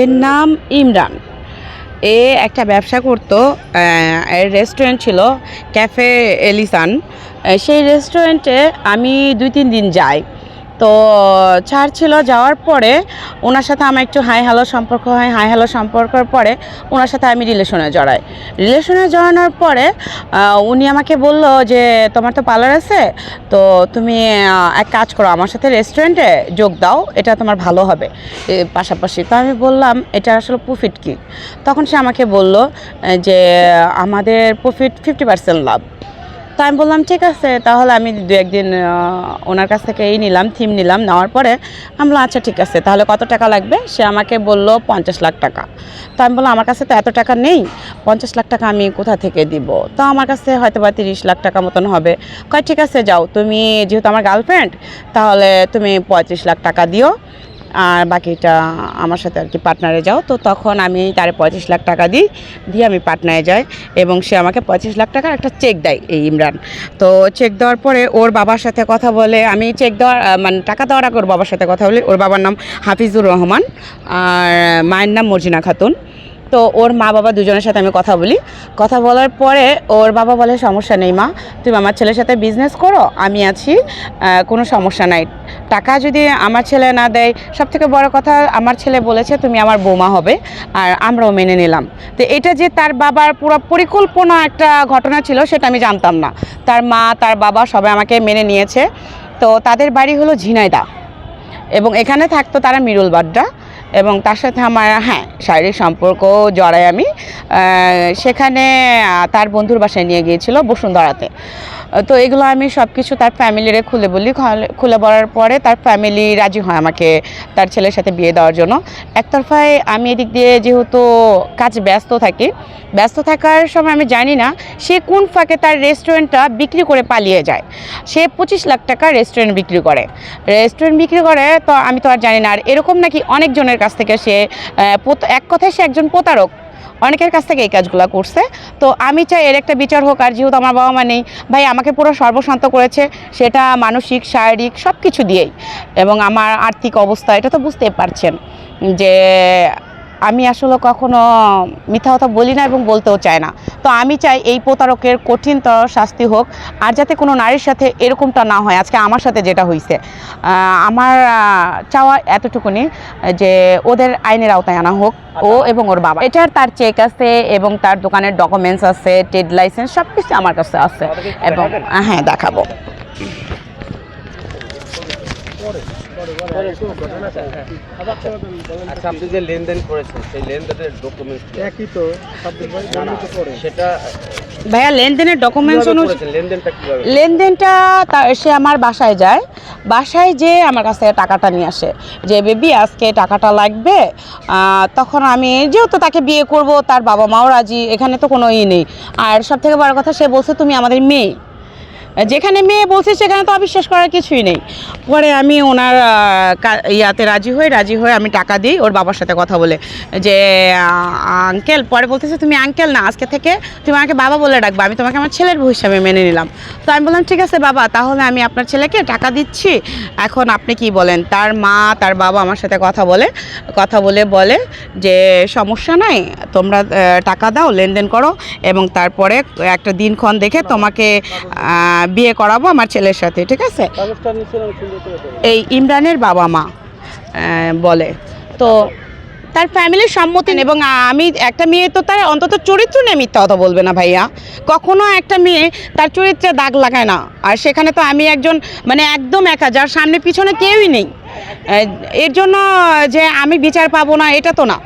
এর নাম ইমরান। এ একটা ব্যবসা করতো এর রেস্টুরেন্ট ছিল ক্যাফে এলিসান সেই রেস্টুরেন্টে আমি দুই তিন দিন যাই। তো ছাড় ছিল যাওয়ার পরে ওনার সাথে আমার একটু হাই হ্যালো সম্পর্ক হয়। হাই হ্যালো সম্পর্কের পরে ওনার সাথে আমি রিলেশনে জড়াই। রিলেশনে জড়ানোর পরে উনি আমাকে বলল যে, তোমার তো পার্লার আছে, তো তুমি এক কাজ করো, আমার সাথে রেস্টুরেন্টে যোগ দাও, এটা তোমার ভালো হবে। পাশাপাশি তো আমি বললাম, এটা আসলে প্রফিট কি? তখন সে আমাকে বলল যে, আমাদের প্রফিট ফিফটি পার্সেন্ট লাভ। তো আমি বললাম, ঠিক আছে, তাহলে আমি দু, একদিন ওনার কাছ থেকে এই নিলাম, থিম নিলাম, নেওয়ার পরে আমি বললাম আচ্ছা ঠিক আছে, তাহলে কত টাকা লাগবে? সে আমাকে বলল, পঞ্চাশ লাখ টাকা। তো আমি বললাম, আমার কাছে তো এত টাকা নেই, পঞ্চাশ লাখ টাকা আমি কোথা থেকে দিব? তো আমার কাছে হয়তো বা তিরিশ লাখ টাকা মতন হবে। কয়, ঠিক আছে, যাও, তুমি যেহেতু আমার গার্লফ্রেন্ড তাহলে তুমি পঁয়ত্রিশ লাখ টাকা দিও। আর বাকিটা আমার সাথে আর কি পার্টনারে যাও। তো তখন আমি তারে পঁয়ত্রিশ লাখ টাকা দিই, দিয়ে আমি পাটনায় যাই এবং সে আমাকে পঁয়ত্রিশ লাখ টাকার একটা চেক দেয় এই ইমরান। তো চেক দেওয়ার পরে ওর বাবার সাথে কথা বলে, আমি চেক দেওয়ার মানে টাকা দেওয়ার আগে ওর বাবার সাথে কথা বলি। ওর বাবার নাম হাফিজুর রহমান, আর মায়ের নাম মর্জিনা খাতুন। তো ওর মা বাবা দুজনের সাথে আমি কথা বলি। কথা বলার পরে ওর বাবা বলে, সমস্যা নেই মা, তুমি আমার ছেলের সাথে বিজনেস করো, আমি আছি কোনো সমস্যা নাই। টাকা যদি আমার ছেলে না দেয় সব থেকে বড় কথা, আমার ছেলে বলেছে তুমি আমার বৌমা হবে, আর আমরাও মেনে নিলাম। তো এটা যে তার বাবার পুরো পরিকল্পনা একটা ঘটনা ছিল, সেটা আমি জানতাম না। তার মা, তার বাবা সবাই আমাকে মেনে নিয়েছে। তো তাদের বাড়ি হলো ঝিনাইদা। এবং এখানে থাকতো তারা মিরুল বাড্ডা এবং তার সাথে আমার হ্যাঁ শারীরিক সম্পর্ক জড়াই আমি। সেখানে তার বন্ধুর বাসায় নিয়ে গিয়েছিল বসুন্ধরাতে। তো এগুলো আমি সব কিছু তার ফ্যামিলিরে খুলে বলি। খুলে- বলার পরে তার ফ্যামিলি রাজি হয় আমাকে তার ছেলের সাথে বিয়ে দেওয়ার জন্য। একতরফায় আমি এদিক দিয়ে যেহেতু কাজ ব্যস্ত থাকি, ব্যস্ত থাকার সময় আমি জানি না সে কোন ফাঁকে তার রেস্টুরেন্টটা বিক্রি করে পালিয়ে যায়। সে পঁচিশ লাখ টাকা রেস্টুরেন্ট বিক্রি করে। রেস্টুরেন্ট বিক্রি করে, তো আমি তো আর জানি না। আর এরকম নাকি অনেকজনের কাছ থেকে সে এক কথায় সে একজন প্রতারক। অনেকের কাছ থেকে এই কাজগুলো করছে। তো আমি চাই এর একটা বিচার হোক, আর যেহেতু আমার বাবা মা নেই, ভাই আমাকে পুরো সর্বশান্ত করেছে, সেটা মানসিক, শারীরিক সব কিছু দিয়েই। এবং আমার আর্থিক অবস্থা, এটা তো বুঝতে পারছেন যে আমি আসলে কখনো মিথ্যা কথা বলি না এবং বলতেও চাই না। তো আমি চাই এই প্রতারকের কঠিনতর শাস্তি হোক আর যাতে কোনো নারীর সাথে এরকমটা না হয়। আজকে আমার সাথে যেটা হয়েছে আমার চাওয়া এতটুকুনি যে ওদের আইনের আওতায় আনা হোক ও এবং ওর বাবা। এটার তার চেক আছে এবং তার দোকানের ডকুমেন্টস আছে ট্রেড লাইসেন্স সব কিছু আমার কাছে আছে এবং হ্যাঁ দেখাবো। আচ্ছা আপনি যে লেনদেন করেছেন সেই লেনদেনের ডকুমেন্টস একই তো সেটা ভাইয়া লেনদেনের ডকুমেন্টস অনুযায়ী লেনদেনটা তা- সে আমার বাসায় যায়। বাসায় যেয়ে আমার কাছ থেকে টাকাটা নিয়ে আসে। যে বেবি আজকে টাকাটা লাগবে। তখন আমি যেহেতু তাকে বিয়ে করব তার বাবা মাও রাজি এখানে তো কোনো ই নেই। আর সব থেকে বড় কথা সে বলছে তুমি আমাদের মেয়ে। যেখানে মেয়ে বলছে সেখানে তো অবিশ্বাস করার কিছুই নেই। পরে আমি ওনার ইয়াতে রাজি হয়ে রাজি হয়ে আমি টাকা দিই, ওর বাবার সাথে কথা বলে যে আঙ্কেল পরে বলতেছে, তুমি আঙ্কেল না, আজকে থেকে তুমি আমাকে বাবা বলে ডাকবে, আমি তোমাকে আমার ছেলের বউ হিসাবে মেনে নিলাম। তো আমি বললাম, ঠিক আছে বাবা, তাহলে আমি আপনার ছেলেকে টাকা দিচ্ছি। এখন আপনি কি বলেন? তার মা, তার বাবা আমার সাথে কথা বলে কথা বলে বলে যে, সমস্যা নাই, তোমরা টাকা দাও, লেনদেন করো এবং তারপরে একটা দিনক্ষণ দেখে তোমাকে বিয়ে করাবো আমার ছেলের সাথে ঠিক আছে। এই ইমরানের বাবা মা বলে। তো তার ফ্যামিলির সম্মতি এবং আমি একটা মেয়ে তো তার অন্তত চরিত্র নিয়ে মিথ্যা কথা বলবে না ভাইয়া। কখনো একটা মেয়ে তার চরিত্রে দাগ লাগায় না। আর সেখানে তো আমি একজন মানে একদম একা যার সামনে পিছনে কেউই নেই। এর জন্য যে আমি বিচার পাবো না এটা তো না।